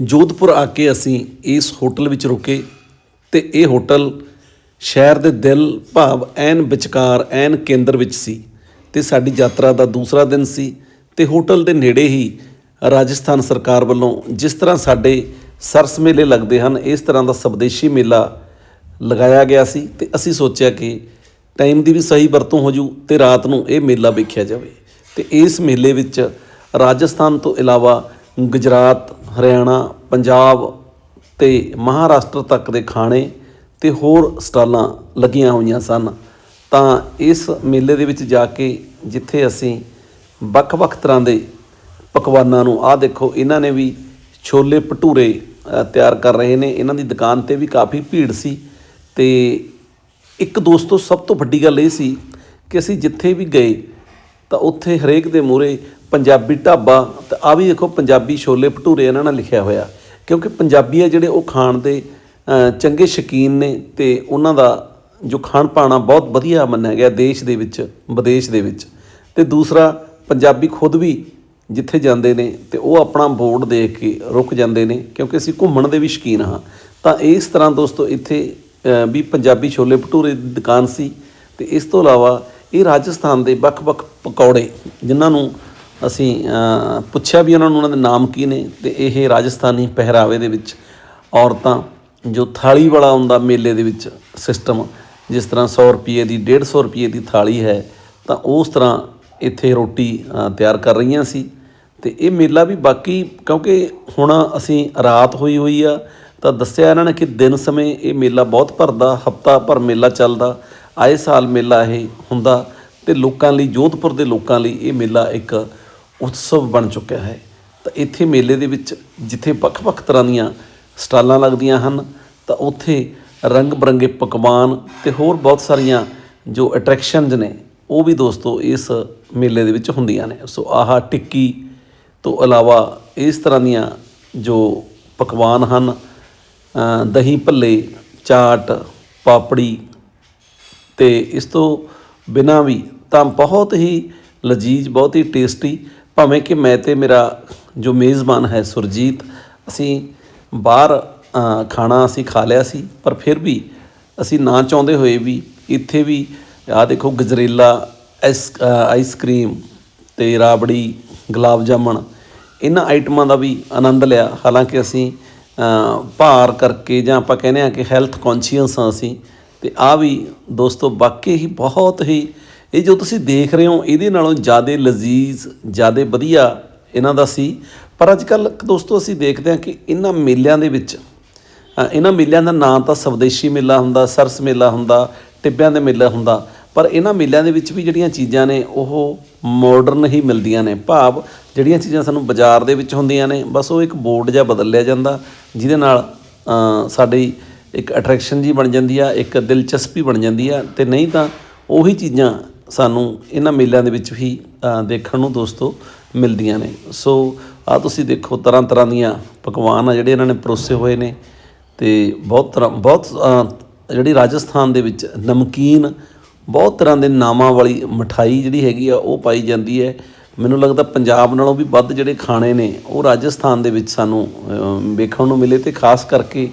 ਜੋਧਪੁਰ ਆ ਕੇ ਅਸੀਂ ਇਸ ਹੋਟਲ ਵਿੱਚ ਰੁਕੇ ਤੇ ਇਹ ਹੋਟਲ ਸ਼ਹਿਰ ਦੇ ਦਿਲ ਭਾਵ ਐਨ ਵਿਚਕਾਰ, ਐਨ ਕੇਂਦਰ ਵਿੱਚ ਸੀ ਤੇ ਸਾਡੀ ਯਾਤਰਾ ਦਾ ਦੂਸਰਾ ਦਿਨ ਸੀ ਤੇ ਹੋਟਲ ਦੇ ਨੇੜੇ ਹੀ ਰਾਜਸਥਾਨ ਸਰਕਾਰ ਵੱਲੋਂ ਜਿਸ ਤਰ੍ਹਾਂ ਸਾਡੇ ਸਰਸ ਮੇਲੇ ਲੱਗਦੇ ਹਨ, ਇਸ ਤਰ੍ਹਾਂ ਦਾ ਸਵਦੇਸ਼ੀ ਮੇਲਾ ਲਗਾਇਆ ਗਿਆ ਸੀ ਤੇ ਅਸੀਂ ਸੋਚਿਆ ਕਿ ਟਾਈਮ ਦੀ ਵੀ ਸਹੀ ਵਰਤੋਂ ਹੋ ਜੂ ਤੇ ਰਾਤ ਨੂੰ ਇਹ ਮੇਲਾ ਵੇਖਿਆ ਜਾਵੇ ਤੇ ਇਸ ਮੇਲੇ ਵਿੱਚ ਰਾਜਸਥਾਨ ਤੋਂ ਇਲਾਵਾ ਗੁਜਰਾਤ ਹਰਿਆਣਾ, ਪੰਜਾਬ ਅਤੇ ਮਹਾਰਾਸ਼ਟਰ ਤੱਕ ਦੇ ਖਾਣੇ ਅਤੇ ਹੋਰ ਸਟਾਲਾਂ ਲੱਗੀਆਂ ਹੋਈਆਂ ਸਨ। ਤਾਂ ਇਸ ਮੇਲੇ ਦੇ ਵਿੱਚ ਜਾ ਕੇ ਜਿੱਥੇ ਅਸੀਂ ਵੱਖ-ਵੱਖ ਤਰ੍ਹਾਂ ਦੇ ਪਕਵਾਨਾਂ ਨੂੰ, ਆਹ ਦੇਖੋ, ਇਹਨਾਂ ਨੇ ਵੀ ਛੋਲੇ ਭਟੂਰੇ ਤਿਆਰ ਕਰ ਰਹੇ ਨੇ। ਇਹਨਾਂ ਦੀ ਦੁਕਾਨ ਤੇ ਵੀ ਕਾਫੀ ਭੀੜ ਸੀ ਤੇ ਇੱਕ ਦੋਸਤੋ, ਸਭ ਤੋਂ ਵੱਡੀ ਗੱਲ ਇਹ ਸੀ ਕਿ ਅਸੀਂ ਜਿੱਥੇ ਵੀ ਗਏ ਤਾਂ ਉੱਥੇ ਹਰੇਕ ਦੇ ਮੂਹਰੇ ਪੰਜਾਬੀ ਢਾਬਾ, ਤੇ ਆ ਵੀ ਦੇਖੋ ਪੰਜਾਬੀ ਛੋਲੇ ਭਟੂਰੇ ਇਹਨਾਂ ਨਾਲ ਲਿਖਿਆ ਹੋਇਆ। ਕਿਉਂਕਿ ਪੰਜਾਬੀ ਆ ਜਿਹੜੇ ਉਹ ਖਾਣ ਦੇ ਚੰਗੇ ਸ਼ੌਕੀਨ ਨੇ ਤੇ ਉਹਨਾਂ ਦਾ ਜੋ ਖਾਣ ਪਾਣਾ ਬਹੁਤ ਵਧੀਆ ਮੰਨਿਆ ਗਿਆ ਦੇਸ਼ ਦੇ ਵਿੱਚ, ਵਿਦੇਸ਼ ਦੇ ਵਿੱਚ। ਤੇ ਦੂਸਰਾ, ਪੰਜਾਬੀ ਖੁਦ ਵੀ ਜਿੱਥੇ ਜਾਂਦੇ ਨੇ ਤੇ ਉਹ ਆਪਣਾ ਬੋਰਡ ਦੇਖ ਕੇ ਰੁਕ ਜਾਂਦੇ ਨੇ, ਕਿਉਂਕਿ ਅਸੀਂ ਘੁੰਮਣ ਦੇ ਵੀ ਸ਼ੌਕੀਨ ਹਾਂ। ਤਾਂ ਇਸ ਤਰ੍ਹਾਂ ਦੋਸਤੋ ਇੱਥੇ ਵੀ ਪੰਜਾਬੀ ਛੋਲੇ ਭਟੂਰੇ ਦੀ ਦੁਕਾਨ ਸੀ। ਤੇ ਇਸ ਤੋਂ ਇਲਾਵਾ ਇਹ ਰਾਜਸਥਾਨ ਦੇ ਵੱਖ-ਵੱਖ ਪਕੌੜੇ, ਜਿਨ੍ਹਾਂ ਨੂੰ ਅਸੀਂ ਪੁੱਛਿਆ ਵੀ ਉਹਨਾਂ ਨੂੰ ਉਹਨਾਂ ਦੇ ਨਾਮ ਕੀ ਨੇ ਤੇ ਇਹ ਰਾਜਸਥਾਨੀ ਪਹਿਰਾਵੇ ਦੇ ਵਿੱਚ ਔਰਤਾਂ, ਜੋ ਥਾਲੀ ਵਾਲਾ ਹੁੰਦਾ ਮੇਲੇ ਦੇ ਵਿੱਚ ਸਿਸਟਮ, ਜਿਸ ਤਰ੍ਹਾਂ 100 ਰੁਪਏ ਦੀ 150 ਰੁਪਏ ਦੀ ਥਾਲੀ ਹੈ, ਤਾਂ ਉਸ ਤਰ੍ਹਾਂ ਇੱਥੇ ਰੋਟੀ ਤਿਆਰ ਕਰ ਰਹੀਆਂ ਸੀ। ਤੇ ਇਹ ਮੇਲਾ ਵੀ ਬਾਕੀ, ਕਿਉਂਕਿ ਹੁਣ ਅਸੀਂ ਰਾਤ ਹੋਈ ਹੋਈ ਆ, ਤਾਂ ਦੱਸਿਆ ਇਹਨਾਂ ਨੇ ਕਿ ਦਿਨ ਸਮੇਂ ਇਹ ਮੇਲਾ ਬਹੁਤ ਭਰਦਾ, ਹਫਤਾ ਭਰ ਮੇਲਾ ਚੱਲਦਾ, ਆਏ ਸਾਲ ਮੇਲਾ ਇਹ ਹੁੰਦਾ, ਤੇ ਲੋਕਾਂ ਲਈ, ਜੋਧਪੁਰ ਦੇ ਲੋਕਾਂ ਲਈ ਇਹ ਮੇਲਾ ਇੱਕ ਉਤਸਵ ਬਣ ਚੁੱਕਿਆ ਹੈ। ਤਾਂ ਇੱਥੇ ਮੇਲੇ ਦੇ ਵਿੱਚ ਜਿੱਥੇ ਵੱਖ-ਵੱਖ ਤਰ੍ਹਾਂ ਦੀਆਂ ਸਟਾਲਾਂ ਲੱਗਦੀਆਂ ਹਨ, ਤਾਂ ਉੱਥੇ ਰੰਗ ਬਰੰਗੇ ਪਕਵਾਨ ਤੇ ਹੋਰ ਬਹੁਤ ਸਾਰੀਆਂ ਜੋ ਅਟਰੈਕਸ਼ਨਸ ਨੇ, ਉਹ ਵੀ ਦੋਸਤੋ ਇਸ ਮੇਲੇ ਦੇ ਵਿੱਚ ਹੁੰਦੀਆਂ ਨੇ। ਸੋ ਆਹਾ ਟਿੱਕੀ ਤੋਂ ਇਲਾਵਾ ਇਸ ਤਰ੍ਹਾਂ ਦੀਆਂ ਜੋ ਪਕਵਾਨ ਹਨ ਦਹੀਂ ਭੱਲੇ, ਚਾਟ, ਪਾਪੜੀ ਤੇ ਇਸ ਤੋਂ ਬਿਨਾ ਵੀ ਤਾਂ ਬਹੁਤ ਹੀ ਲਜ਼ੀਜ਼, ਬਹੁਤ ਹੀ ਟੇਸਟੀ ਭਾਵੇਂ ਕਿ ਮੈਂ ਤੇ ਮੇਰਾ ਜੋ ਮੇਜ਼ਬਾਨ ਹੈ ਸੁਰਜੀਤ ਅਸੀਂ ਬਾਹਰ ਖਾਣਾ ਅਸੀਂ ਖਾ ਲਿਆ ਸੀ ਪਰ ਫਿਰ ਵੀ ਅਸੀਂ ਨਾ ਚਾਹੁੰਦੇ ਹੋਏ ਵੀ ਇੱਥੇ ਵੀ ਆਹ ਦੇਖੋ ਗਜਰੇਲਾ ਆਈਸ ਅ, ਆਈਸਕ੍ਰੀਮ ਤੇ ਰਾਬੜੀ ਗੁਲਾਬ ਜਾਮਣ ਇਹਨਾਂ ਆਈਟਮਾਂ ਦਾ ਵੀ ਆਨੰਦ ਲਿਆ। ਹਾਲਾਂਕਿ ਅਸੀਂ ਭਾਰ ਕਰਕੇ ਜਾਂ ਆਪਾਂ ਕਹਿੰਦੇ ਆ ਕਿ ਹੈਲਥ ਕੌਨਸ਼ੀਅਸ ਹਾਂ ਅਸੀਂ ਤੇ ਆ ਵੀ ਦੋਸਤੋ ਵਾਕਈ ਹੀ ਬਹੁਤ ਹੀ ਇਹ ਜੋ ਤੁਸੀਂ ਦੇਖ ਰਹੇ ਹੋ, ਇਹਦੇ ਨਾਲੋਂ ਜ਼ਿਆਦਾ ਲਜ਼ੀਜ਼, ਜ਼ਿਆਦਾ ਵਧੀਆ ਇਹਨਾਂ ਦਾ ਸੀ। ਪਰ ਅੱਜ ਕੱਲ ਦੋਸਤੋ ਅਸੀਂ ਦੇਖਦੇ ਹਾਂ ਕਿ ਇਹਨਾਂ ਮੇਲਿਆਂ ਦੇ ਵਿੱਚ ਇਹਨਾਂ ਮੇਲਿਆਂ ਦਾ ਨਾਂ ਤਾਂ ਸਵਦੇਸ਼ੀ ਮੇਲਾ ਹੁੰਦਾ, ਸਰਸ ਮੇਲਾ ਹੁੰਦਾ, ਟਿੱਬਿਆਂ ਦੇ ਮੇਲਾ ਹੁੰਦਾ, ਪਰ ਇਹਨਾਂ ਮੇਲਿਆਂ ਦੇ ਵਿੱਚ ਵੀ ਜਿਹੜੀਆਂ ਚੀਜ਼ਾਂ ਨੇ, ਉਹ ਮਾਡਰਨ ਹੀ ਮਿਲਦੀਆਂ ਨੇ। ਭਾਵ ਜਿਹੜੀਆਂ ਚੀਜ਼ਾਂ ਸਾਨੂੰ ਬਾਜ਼ਾਰ ਦੇ ਵਿੱਚ ਹੁੰਦੀਆਂ ਨੇ, ਬਸ ਉਹ ਇੱਕ ਬੋਰਡ ਜਿਹਾ ਬਦਲ ਲਿਆ ਜਾਂਦਾ, ਜਿਹਦੇ ਨਾਲ ਸਾਡੀ ਇੱਕ ਅਟਰੈਕਸ਼ਨ ਜੀ ਬਣ ਜਾਂਦੀ ਆ, ਇੱਕ ਦਿਲਚਸਪੀ ਬਣ ਜਾਂਦੀ ਆ, ਤੇ ਨਹੀਂ ਤਾਂ ਉਹੀ ਚੀਜ਼ਾਂ ਸਾਨੂੰ ਇਹਨਾਂ ਮੇਲਿਆਂ ਦੇ ਵਿੱਚ ਵੀ ਦੇਖਣ ਨੂੰ ਦੋਸਤੋ ਮਿਲਦੀਆਂ ਨੇ। ਸੋ ਆ ਤੁਸੀਂ ਦੇਖੋ ਤਰ੍ਹਾਂ ਤਰ੍ਹਾਂ ਦੀਆਂ ਪਕਵਾਨ ਆ ਜਿਹੜੇ ਇਹਨਾਂ ਨੇ ਪਰੋਸੇ ਹੋਏ ਨੇ ਤੇ ਬਹੁਤ ਤਰ੍ਹਾਂ ਬਹੁਤ ਜਿਹੜੀ ਰਾਜਸਥਾਨ ਦੇ ਵਿੱਚ ਨਮਕੀਨ ਬਹੁਤ ਤਰ੍ਹਾਂ ਦੇ ਨਾਮਾਂ ਵਾਲੀ ਮਠਾਈ ਜਿਹੜੀ ਹੈਗੀ ਆ ਉਹ ਪਾਈ ਜਾਂਦੀ ਹੈ। ਮੈਨੂੰ ਲੱਗਦਾ ਪੰਜਾਬ ਨਾਲੋਂ ਵੀ ਵੱਧ ਜਿਹੜੇ ਖਾਣੇ ਨੇ ਉਹ ਰਾਜਸਥਾਨ ਦੇ ਵਿੱਚ ਸਾਨੂੰ ਅ, ਵੇਖਣ ਨੂੰ ਮਿਲੇ ਤੇ ਖਾਸ ਕਰਕੇ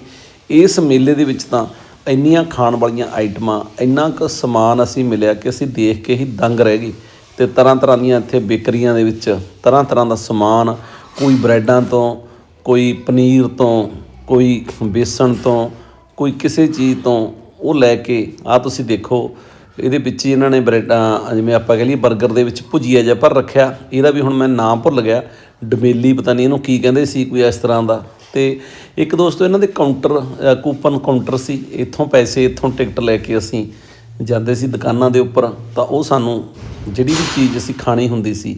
ਇਸ ਮੇਲੇ ਦੇ ਵਿੱਚ ਤਾਂ ਇੰਨੀਆਂ ਖਾਣ ਵਾਲੀਆਂ ਆਈਟਮਾਂ, ਇੰਨਾ ਕੁ ਸਮਾਨ ਅਸੀਂ ਮਿਲਿਆ ਕਿ ਅਸੀਂ ਦੇਖ ਕੇ ਹੀ ਦੰਗ ਰਹਿ ਗਏ। ਤੇ ਤਰ੍ਹਾਂ ਤਰ੍ਹਾਂ ਦੀਆਂ ਇੱਥੇ ਬੇਕਰੀਆਂ ਦੇ ਵਿੱਚ ਤਰ੍ਹਾਂ ਤਰ੍ਹਾਂ ਦਾ ਸਮਾਨ, ਕੋਈ ਬ੍ਰੈਡਾਂ ਤੋਂ, ਕੋਈ ਪਨੀਰ ਤੋਂ, ਕੋਈ ਬੇਸਣ ਤੋਂ, ਕੋਈ ਕਿਸੇ ਚੀਜ਼ ਤੋਂ ਉਹ ਲੈ ਕੇ ਆ ਤੁਸੀਂ ਦੇਖੋ, ਇਹਦੇ ਵਿੱਚ ਹੀ ਇਹਨਾਂ ਨੇ ਬ੍ਰੈਡਾਂ, ਜਿਵੇਂ ਆਪਾਂ ਕਹ ਲਈਏ 버ਗਰ ਦੇ ਵਿੱਚ ਭੁਜੀਆ ਜਿਹਾ ਪਰ ਰੱਖਿਆ। ਇਹਦਾ ਵੀ ਹੁਣ ਮੈਂ ਨਾਮ ਭੁੱਲ ਗਿਆ। ਡਮੇਲੀ ਪਤਾ ਨਹੀਂ ਇਹਨੂੰ ਕੀ ਕਹਿੰਦੇ ਸੀ ਕੋਈ ਇਸ ਤਰ੍ਹਾਂ ਦਾ। ਤੇ ਇੱਕ ਦੋਸਤੋ, ਇਹਨਾਂ ਦੇ ਕਾਊਂਟਰ ਕੂਪਨ ਕਾਊਂਟਰ ਸੀ। ਇੱਥੋਂ ਪੈਸੇ, ਇੱਥੋਂ ਟਿਕਟ ਲੈ ਕੇ ਅਸੀਂ ਜਾਂਦੇ ਸੀ ਦੁਕਾਨਾਂ ਦੇ ਉੱਪਰ। ਤਾਂ ਉਹ ਸਾਨੂੰ ਜਿਹੜੀ ਵੀ ਚੀਜ਼ ਅਸੀਂ ਖਾਣੀ ਹੁੰਦੀ ਸੀ,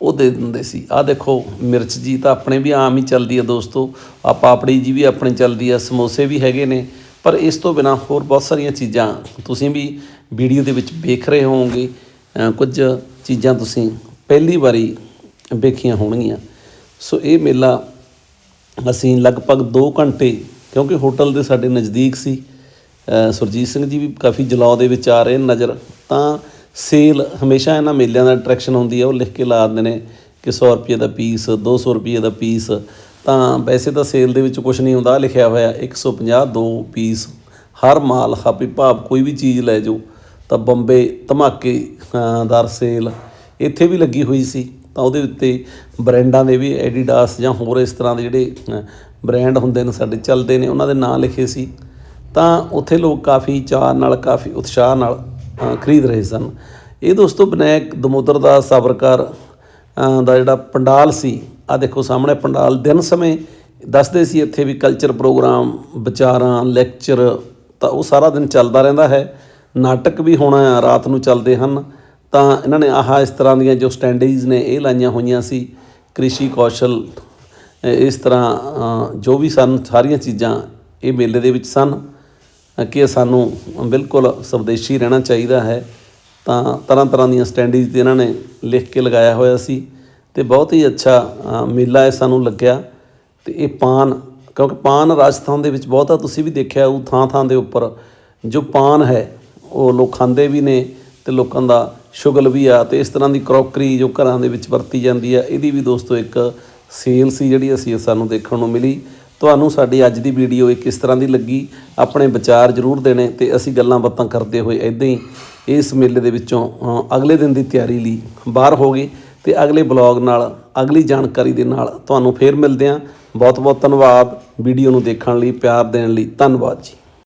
ਉਹ ਦੇ ਦਿੰਦੇ ਸੀ। ਆਹ ਦੇਖੋ, ਮਿਰਚ ਜੀ ਤਾਂ ਆਪਣੇ ਵੀ ਆਮ ਹੀ ਚੱਲਦੀ ਆ ਦੋਸਤੋ। ਆ ਪਾਪੜੀ ਜੀ ਵੀ ਆਪਣੇ ਚੱਲਦੀ ਆ, ਸਮੋਸੇ ਵੀ ਹੈਗੇ ਨੇ। ਪਰ ਇਸ ਤੋਂ ਬਿਨਾ ਹੋਰ ਬਹੁਤ ਸਾਰੀਆਂ ਚੀਜ਼ਾਂ ਤੁਸੀਂ ਵੀ ਵੀਡੀਓ ਦੇ ਵਿੱਚ ਵੇਖ ਰਹੇ ਹੋਵੋਗੇ। ਕੁਝ ਚੀਜ਼ਾਂ ਤੁਸੀਂ ਪਹਿਲੀ ਵਾਰੀ ਵੇਖੀਆਂ ਹੋਣਗੀਆਂ। ਸੋ ਇਹ ਮੇਲਾ ਅਸੀਂ ਲਗਭਗ 2 ਘੰਟੇ ਕਿਉਂਕਿ ਹੋਟਲ ਦੇ ਸਾਡੇ ਨਜ਼ਦੀਕ ਸੀ ਸੁਰਜੀਤ ਸਿੰਘ ਜੀ ਵੀ ਕਾਫੀ ਜਲਾਉ ਦੇ ਵਿੱਚ ਆ ਰਹੇ ਨੇ ਨਜ਼ਰ ਤਾਂ ਸੇਲ ਹਮੇਸ਼ਾ ਇਹਨਾਂ ਮੇਲਿਆਂ ਦਾ ਅਟਰੈਕਸ਼ਨ ਹੁੰਦੀ ਹੈ ਉਹ ਲਿਖ ਕੇ ਲਾ ਦਿੰਦੇ ਨੇ ਕਿ 100 ਰੁਪਏ ਦਾ ਪੀਸ 200 ਰੁਪਏ ਦਾ ਪੀਸ ਤਾਂ ਵੈਸੇ ਤਾਂ ਸੇਲ ਦੇ ਵਿੱਚ ਕੁਝ ਨਹੀਂ ਹੁੰਦਾ ਲਿਖਿਆ ਹੋਇਆ 150 ਦੋ ਪੀਸ ਹਰ ਮਾਲ ਹਾਪੀ ਭਾਵ ਕੋਈ ਵੀ ਚੀਜ਼ ਲੈ ਜਾਓ ਤਾਂ ਬੰਬੇ ਧਮਾਕੇ ਅ, ਸੇਲ ਇੱਥੇ ਵੀ ਲੱਗੀ ਹੋਈ ਸੀ। ਤਾਂ ਉਹਦੇ ਉੱਤੇ ਬ੍ਰਾਂਡਾਂ ਦੇ ਵੀ ਐਡੀਡਾਸ ਜਾਂ ਹੋਰ ਇਸ ਤਰ੍ਹਾਂ ਦੇ ਜਿਹੜੇ ਅ, ਬ੍ਰਾਂਡ ਹੁੰਦੇ ਨੇ ਸਾਡੇ ਚੱਲਦੇ ਨੇ ਉਹਨਾਂ ਦੇ ਨਾਂ ਲਿਖੇ ਸੀ। ਤਾਂ ਉੱਥੇ ਲੋਕ ਕਾਫੀ ਚਾਅ ਨਾਲ ਕਾਫੀ ਉਤਸ਼ਾਹ ਨਾਲ ਖਰੀਦ ਰਹੇ ਸਨ। ਇਹ ਦੋਸਤੋ ਬਨੈਕ ਦਮੋਦਰ ਦਾ ਸਾਬਰਕਾਰ ਦਾ ਜਿਹੜਾ ਪੰਡਾਲ ਸੀ ਆ ਦੇਖੋ ਸਾਹਮਣੇ ਪੰਡਾਲ ਦਿਨ ਸਮੇਂ ਦੱਸਦੇ ਸੀ ਇੱਥੇ ਵੀ ਕਲਚਰ ਪ੍ਰੋਗਰਾਮ ਵਿਚਾਰਾਂ ਲੈਕਚਰ ਤਾਂ ਉਹ ਸਾਰਾ ਦਿਨ ਚੱਲਦਾ ਰਹਿੰਦਾ ਹੈ। ਨਾਟਕ ਵੀ ਹੁਣ ਰਾਤ ਨੂੰ ਚੱਲਦੇ ਹਨ। ਤਾਂ ਇਹਨਾਂ ਨੇ ਆਹ ਇਸ ਤਰ੍ਹਾਂ ਦੀਆਂ ਜੋ ਸਟੈਂਡੇਜ ਨੇ, ਇਹ ਲਾਈਆਂ ਹੋਈਆਂ ਸੀ, ਕ੍ਰਿਸ਼ੀ ਕੌਸ਼ਲ ਇਸ ਤਰ੍ਹਾਂ ਜੋ ਵੀ ਸਨ, ਸਾਰੀਆਂ ਚੀਜ਼ਾਂ ਇਹ ਮੇਲੇ ਦੇ ਵਿੱਚ ਸਨ। ਕਿ ਸਾਨੂੰ ਬਿਲਕੁਲ ਸਵਦੇਸ਼ੀ ਰਹਿਣਾ ਚਾਹੀਦਾ ਹੈ। ਤਾਂ ਤਰ੍ਹਾਂ ਤਰ੍ਹਾਂ ਦੀਆਂ ਸਟੈਂਡੇਜ ਤੇ ਇਹਨਾਂ ਨੇ ਲਿਖ ਕੇ ਲਗਾਇਆ ਹੋਇਆ ਸੀ ਤੇ ਬਹੁਤ ਹੀ ਅੱਛਾ ਮੇਲਾ ਇਹ ਸਾਨੂੰ ਲੱਗਿਆ। ਤੇ ਇਹ ਪਾਨ, ਕਿਉਂਕਿ ਪਾਨ ਰਾਜਸਥਾਨ ਦੇ ਵਿੱਚ ਬਹੁਤਾ ਤੁਸੀਂ ਵੀ ਦੇਖਿਆ, ਉਹ ਥਾਂ ਥਾਂ ਦੇ ਉੱਪਰ ਜੋ ਪਾਨ ਹੈ, ਉਹ ਲੋਕ ਖਾਂਦੇ ਵੀ ਨੇ। ਤੇ ਲੋਕਾਂ ਦਾ ਸ਼ੁਗਲ ਵੀ ਆ ਤੇ ਇਸ ਤਰ੍ਹਾਂ ਦੀ ਕਰੋਕਰੀ ਜੋ ਘਰਾਂ ਦੇ ਵਿੱਚ ਵਰਤੀ ਜਾਂਦੀ ਆ, ਇਹਦੀ ਵੀ ਦੋਸਤੋ ਇੱਕ ਸੇਲ ਸੀ ਜਿਹੜੀ ਅਸੀਂ ਸਾਨੂੰ ਦੇਖਣ ਨੂੰ ਮਿਲੀ। ਤੁਹਾਨੂੰ ਸਾਡੀ ਅੱਜ ਦੀ ਵੀਡੀਓ ਇਹ ਕਿਸ ਤਰ੍ਹਾਂ ਦੀ ਲੱਗੀ, ਆਪਣੇ ਵਿਚਾਰ ਜ਼ਰੂਰ ਦੇਣੇ ਤੇ ਅਸੀਂ ਗੱਲਾਂ ਬਾਤਾਂ ਕਰਦੇ ਹੋਏ ਇਦਾਂ ਹੀ ਇਸ ਮੇਲੇ ਦੇ ਵਿੱਚੋਂ ਅਗਲੇ ਦਿਨ ਦੀ ਤਿਆਰੀ ਲਈ ਬਾਹਰ ਹੋ ਗਏ। ਤੇ ਅਗਲੇ ਬਲੌਗ ਨਾਲ, ਅਗਲੀ ਜਾਣਕਾਰੀ ਦੇ ਨਾਲ ਤੁਹਾਨੂੰ ਫੇਰ ਮਿਲਦੇ ਹਾਂ। ਬਹੁਤ ਬਹੁਤ ਧੰਨਵਾਦ ਵੀਡੀਓ ਨੂੰ ਦੇਖਣ ਲਈ, ਪਿਆਰ ਦੇਣ ਲਈ। ਧੰਨਵਾਦ ਜੀ।